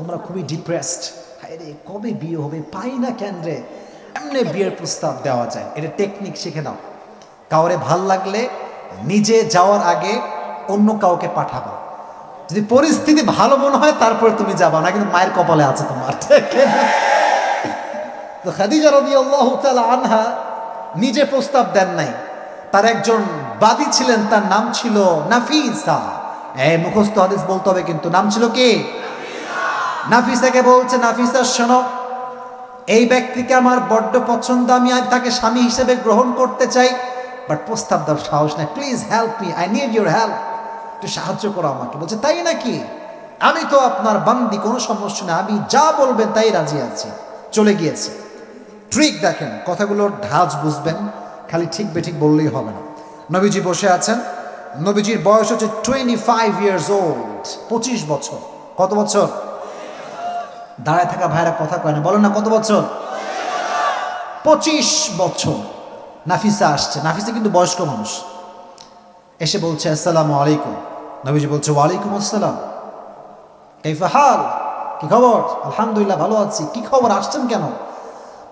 তোমরা খুবই ডিপ্রেসড হায় রে, কবে বিয়ে হবে? পাই না কেন রে? এমনি বিয়ের প্রস্তাব দেওয়া যায়। এটা টেকনিক শিখে নাও। কাউরে ভালো লাগলে নিজে যাওয়ার আগে অন্য কাউকে পাঠাবো। যদি পরিস্থিতি ভালো মনে হয়, তারপরে তুমি যাবা। না কিন্তু মায়ের কপালে আছে তোমার। আনহা নিজে প্রস্তাব দেন নাই। তার একজন বাদী ছিলেন, তার নাম ছিল নাফিসা। এই মুখস্থ হাদিস বলতে হবে কিন্তু, নাম ছিল কি? নাফিসাকে বলছে, নাফিসা, শোনো, এই ব্যক্তিকে আমার বড্ড পছন্দ, আমি তাকে স্বামী হিসেবে গ্রহণ করতে চাই বাট প্রস্তাব দেওয়ার সাহস নাই। Please help me I need your help একটু সাহায্য করো আমাকে। বলছে, তাই নাকি? আমি তো আপনার বান্দি, কোনো সমস্যা না আমি যা বলবেন তাই রাজি আছি। চলে গিয়েছে। ট্রিক দেখেন কথাগুলোর ধাঁচ বুঝবেন, খালি ঠিক বেঠিক বললেই হবে না। নবীজি বসে আছেন। নবীজির বয়স হচ্ছে টোয়েন্টি ফাইভ ইয়ার্স ওল্ড পঁচিশ বছর। কত বছর? দাঁড়ায় থাকা ভাইরা কথা কয় না। বলেন না কত বছর? পঁচিশ বছর। নাফিসা আসছে। নাফিসা কিন্তু বয়স্ক মানুষ। এসে বলছে, আসসালামু আলাইকুম। নবীজি বলছে, ওয়ালাইকুম আসসালাম। কাইফা হাল? কি খবর? আলহামদুলিল্লাহ, ভালো আছি। কি খবর? আসছেন কেন?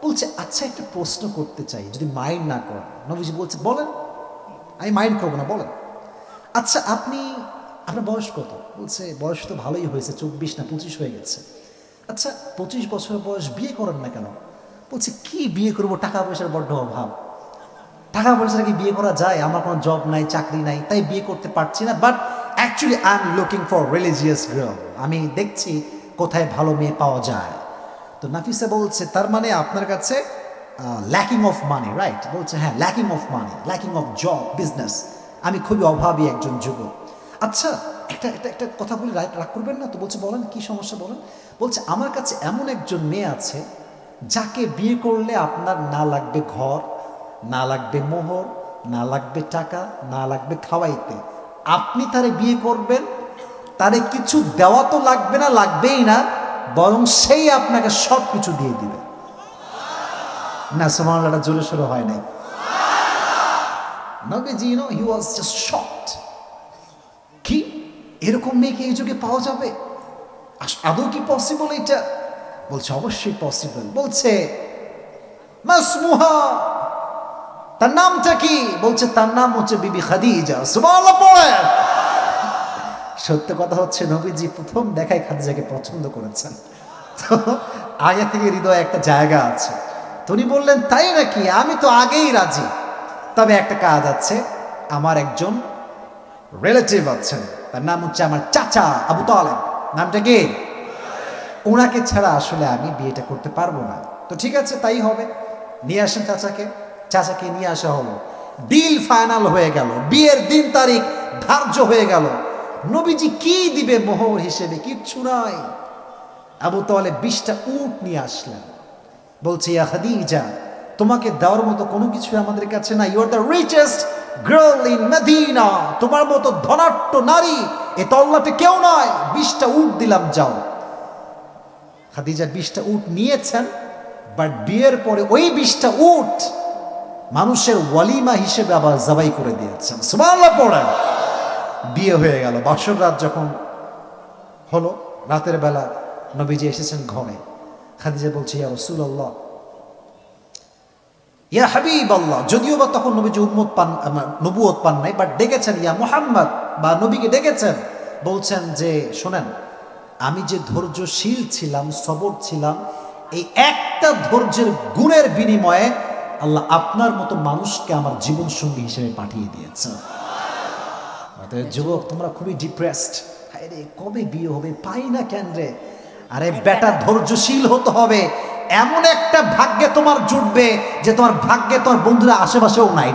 বলছে আচ্ছা একটা প্রশ্ন করতে চাই, যদি মাইন্ড না করেন। নবীজি বলছে, বলেন। আমি মাইন্ড করব না, বলেন। আচ্ছা আপনি, আপনার বয়স কত? বলছে, বয়স তো ভালোই হয়েছে, চব্বিশ না পঁচিশ হয়ে গেছে। আচ্ছা পঁচিশ বছর বয়স বিয়ে করেন না কেন? বলছে, কি বিয়ে করব? টাকা পয়সার বড্ড অভাব। টাকা পয়সা কি বিয়ে করা যায়? আমার কোনো জব নাই, চাকরি নাই, তাই বিয়ে করতে পারছি না। But actually I am looking for religious girl আমি দেখছি কোথায় ভালো মেয়ে পাওয়া যায়। তো নাফিসা বলছে, তার মানে আপনার কাছে ল্যাকিং অফ মানি রাইট বলছে হ্যাঁ lacking of money lacking of job business আমি খুবই অভাবী একজন যুবক। আচ্ছা একটা একটা একটা কথা বলি রাগ করবেন না তো বলছে, বলেন কি সমস্যা, বলেন। বলছে, আমার কাছে এমন একজন মেয়ে আছে যাকে বিয়ে করলে আপনার না লাগবে ঘর, না লাগবে মোহর, না লাগবে টাকা, না লাগবে খাওয়াইতে। আপনি তারে বিয়ে করবেন, তারে কিছু দেওয়া তো লাগবে না, লাগবেই না, বরং সেই আপনাকে সব কিছু দিয়ে দিবে। না সোমানলাটা জোরে সোরে হয় নাই। নবীজি you know he was just shocked এরকম মেয়েকে এই যুগে পাওয়া যাবে? আদৌ কি পসিবল এটা? বলছে, অবশ্যই পসিবল বলছে, মাসমুহা, তার নামটা কি? বলছে, তার নাম হচ্ছে বিবি খাদিজা। সুবহানাল্লাহ সত্য কথা হচ্ছে, নবীজি প্রথম দেখায় খাদিজাকে পছন্দ করেছেন। তো আগে থেকে হৃদয়ে একটা জায়গা আছে। উনি বললেন, তাই নাকি? আমি তো আগেই রাজি। তবে একটা কাজ আছে, আমার একজন রিলেটিভ আছেন। তার নাম হচ্ছে আমার চাচা আবু তালেব। নামটা কি? ওনাকে ছাড়া আসলে আমি বিয়েটা করতে পারব না। তো ঠিক আছে, তাই হবে। নিয়ে আসেন চাচাকে। চাচাকে নিয়ে আসা হলো। ডিল ফাইনাল হয়ে গেল। বিয়ের দিন তারিখ ধার্য হয়ে গেল। নবীজি কি দিবে মোহর হিসেবে? কিচ্ছু নাই। আবু তাহলে বিশটা উট নিয়ে আসলেন। বলছে, ইয়া খাদিজা, তোমাকে দেওয়ার মতো কোনো কিছু আমাদের কাছে নাই। You are the richest girl in Medina, তোমার মতো ধনাট্য নারী, এ তল্লাটে কেউ নয়। বিশটা উট দিলাম, যাও। খাদিজা বিশটা উট নিয়েছেন বাট বিয়ের পরে ওই বিশটা উট মানুষের ওয়ালিমা হিসেবে আবার জবাই করে দিয়েছেন। সুবহানাল্লাহ পড়ে বিয়ে হয়ে গেল। বাসর রাত যখন হলো, রাতের বেলা নবীজি এসেছেন ঘরে। খাদিজা বলছে, ইয়া রসুল্লাহ ইয়া হাবিব আল্লাহ যদিও বা তখন নবীজি উম্মত পান নবুয়ত পান নাই বাট ডেকেছেন, ইয়া মুহাম্মদ বা নবীকে ডেকেছেন, বলছেন যে, শোনেন, আমি যে ধৈর্যশীল ছিলাম, সবর ছিলাম, এই একটা ধৈর্যের গুণের বিনিময়ে আল্লাহ আপনার মতো মানুষকে আমার জীবন সঙ্গী হিসেবে পাঠিয়ে দিয়েছে অতএব যুবক, তোমরা খুবই ডিপ্রেসড রে, কবে বিয়ে হবে? পাই না কেন রে? আরে, বেটা, ধৈর্যশীল হতে হবে। এমন একটা ভাগ্যে তোমার জুটবে যে তোমার ভাগ্যে তোমার বন্ধুরা আশেপাশেও নাই।